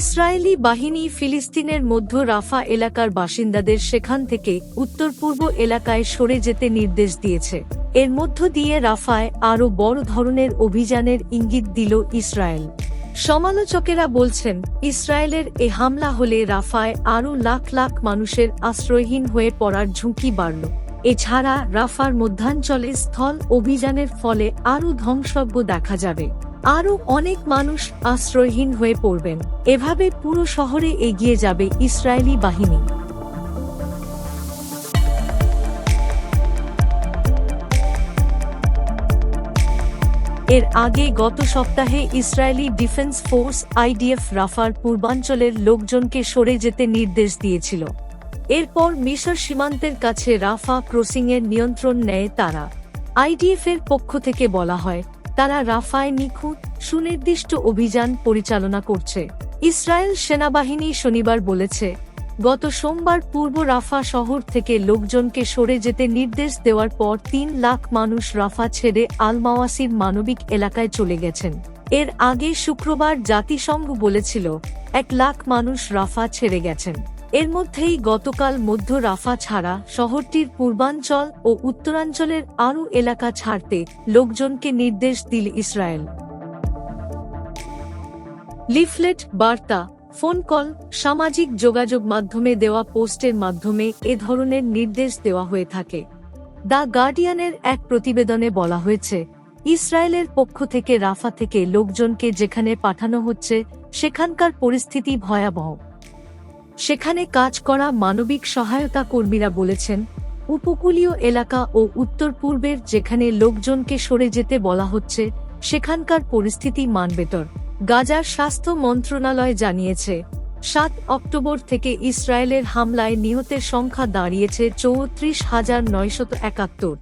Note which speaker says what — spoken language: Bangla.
Speaker 1: ইসরায়েলি বাহিনী ফিলিস্তিনের মধ্য রাফা এলাকার বাসিন্দাদের সেখান থেকে উত্তর পূর্ব এলাকায় সরে যেতে নির্দেশ দিয়েছে। এর মধ্য দিয়ে রাফায় আরও বড় ধরনের অভিযানের ইঙ্গিত দিল ইসরায়েল। সমালোচকেরা বলছেন, ইসরায়েলের এ হামলা হলে রাফায় আরও লাখ লাখ মানুষের আশ্রয়হীন হয়ে পড়ার ঝুঁকি বাড়ল। এছাড়া রাফার মধ্যাঞ্চলে স্থল অভিযানের ফলে আরও ধ্বংসজ্ঞ দেখা যাবে। আরও অনেক মানুষ আশ্রয়হীন হয়ে পড়বেন। এভাবে পুরো শহরে এগিয়ে যাবে ইসরায়েলি বাহিনী। এর আগে গত সপ্তাহে ইসরায়েলি ডিফেন্স ফোর্স আইডিএফ রাফার পূর্বাঞ্চলের লোকজনকে সরে যেতে নির্দেশ দিয়েছিল। এরপর মিশর সীমান্তের কাছে রাফা ক্রসিংয়ের নিয়ন্ত্রণ নেয় তারা। আইডিএফ এর পক্ষ থেকে বলা হয় তারা রাফায় নিখুঁত সুনির্দিষ্ট অভিযান পরিচালনা করছে। ইসরায়েল সেনাবাহিনী শনিবার বলেছে, গত সোমবার পূর্ব রাফা শহর থেকে লোকজনকে সরে যেতে নির্দেশ দেওয়ার পর তিন লাখ মানুষ রাফা ছেড়ে আলমাওয়াসির মানবিক এলাকায় চলে গেছেন। এর আগে শুক্রবার জাতিসংঘ বলেছিল, এক লাখ মানুষ রাফা ছেড়ে গেছেন। এর মধ্যেই গতকাল মধ্য রাফা ছাড়া শহরটির পূর্বাঞ্চল ও উত্তরাঞ্চলের আরও এলাকা ছাড়তে লোকজনকে নির্দেশ দিল ইসরায়েল। লিফলেট, বার্তা, ফোন কল, সামাজিক যোগাযোগ মাধ্যমে দেওয়া পোস্টের মাধ্যমে এ ধরনের নির্দেশ দেওয়া হয়ে থাকে। দ্য গার্ডিয়ানের এক প্রতিবেদনে বলা হয়েছে, ইসরায়েলের পক্ষ থেকে রাফা থেকে লোকজনকে যেখানে পাঠানো হচ্ছে, সেখানকার পরিস্থিতি ভয়াবহ। সেখানে কাজ করা মানবিক সহায়তা কর্মীরা বলেছেন, উপকূলীয় এলাকা ও উত্তর পূর্বের যেখানে লোকজনকে সরে যেতে বলা হচ্ছে, সেখানকার পরিস্থিতি মানবেতর গাজার স্বাস্থ্য মন্ত্রণালয় জানিয়েছে, সাত অক্টোবর থেকে ইসরায়েলের হামলায় নিহতের সংখ্যা দাঁড়িয়েছে চৌত্রিশ হাজার নয়শত একাত্তর।